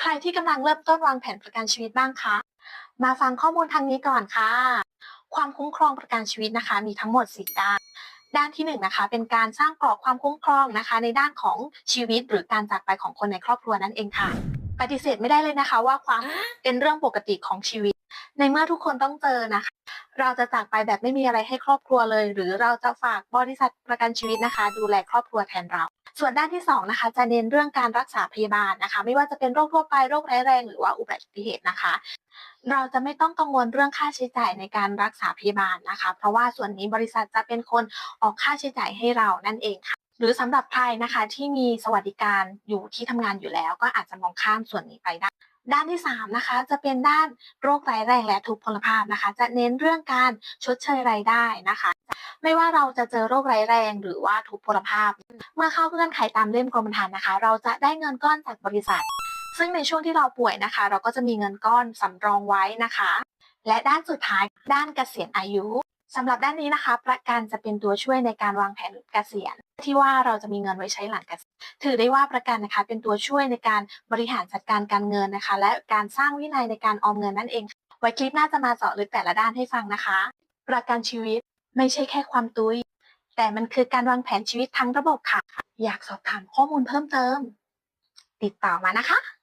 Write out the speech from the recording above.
ใครที่กำลังเริ่มต้นวางแผนประกันชีวิตบ้างคะ มาฟังข้อมูลทางนี้ก่อนค่ะ ความคุ้มครองประกันชีวิตนะคะ มีทั้งหมด 4 ด้าน ด้านที่1นงนะคะ เป็นการสร้างกรอบความคุ้มครองนะคะ ในด้านของชีวิตหรือการจากไปของคนในครอบครัวนั่นเองค่ะ ปฏิเสธไม่ได้เลยนะคะ ว่าความเป็นเรื่องปกติของชีวิต ในเมื่อทุกคนต้องเจอนะคะ เราจะจากไปแบบไม่มีอะไรให้ครอบครัวเลย หรือเราจะฝากบริษัทประกันชีวิตนะคะ ดูแลครอบครัวแทนเรา ส่วนด้านที่สองนะคะจะเน้นเรื่องการรักษาพยาบาลนะคะ ไม่ว่าจะเป็นโรคทั่วไปโรคร้ายแรงหรือว่าอุบัติเหตุนะคะ เราจะไม่ต้องกังวลเรื่องค่าใช้จ่ายในการรักษาพยาบาลนะคะ เพราะว่าส่วนนี้บริษัทจะเป็นคนออกค่าใช้จ่ายให้เรานั่นเองค่ะ หรือสำหรับใครนะคะที่มีสวัสดิการอยู่ที่ทำงานอยู่แล้ว ก็อาจจะมองข้ามส่วนนี้ไปได้ด้านที่3นะคะจะเป็นด้านโรคร้ายแรงและทุพพลภาพนะคะ จะเน้นเรื่องการชดเชยรายได้นะคะ ไม่ว่าเราจะเจอโรคร้ายแรงหรือว่าทุพพลภาพ เมื่อเข้าเงื่อนไขตามเล่มกรมธรรม์นะคะ เราจะได้เงินก้อนจากบริษัท ซึ่งในช่วงที่เราป่วยนะคะ เราก็จะมีเงินก้อนสำรองไว้นะคะ และด้านสุดท้ายด้านเกษียณอายุ สำหรับด้านนี้นะคะ ประกันจะเป็นตัวช่วยในการวางแผนเกษียณที่ว่าเราจะมีเงินไว้ใช้หลังเกษียณถือได้ว่าประกันนะคะเป็นตัวช่วยในการบริหารจัดการการเงินนะคะ และการสร้างวินัยในการออมเงินนั่นเอง ไว้คลิปหน้าจะมาเจาะลึกแต่ละด้านให้ฟังนะคะ ประกันชีวิตไม่ใช่แค่ความตุยแต่มันคือการวางแผนชีวิตทั้งระบบค่ะ อยากสอบถามข้อมูลเพิ่มเติม ติดต่อมานะคะ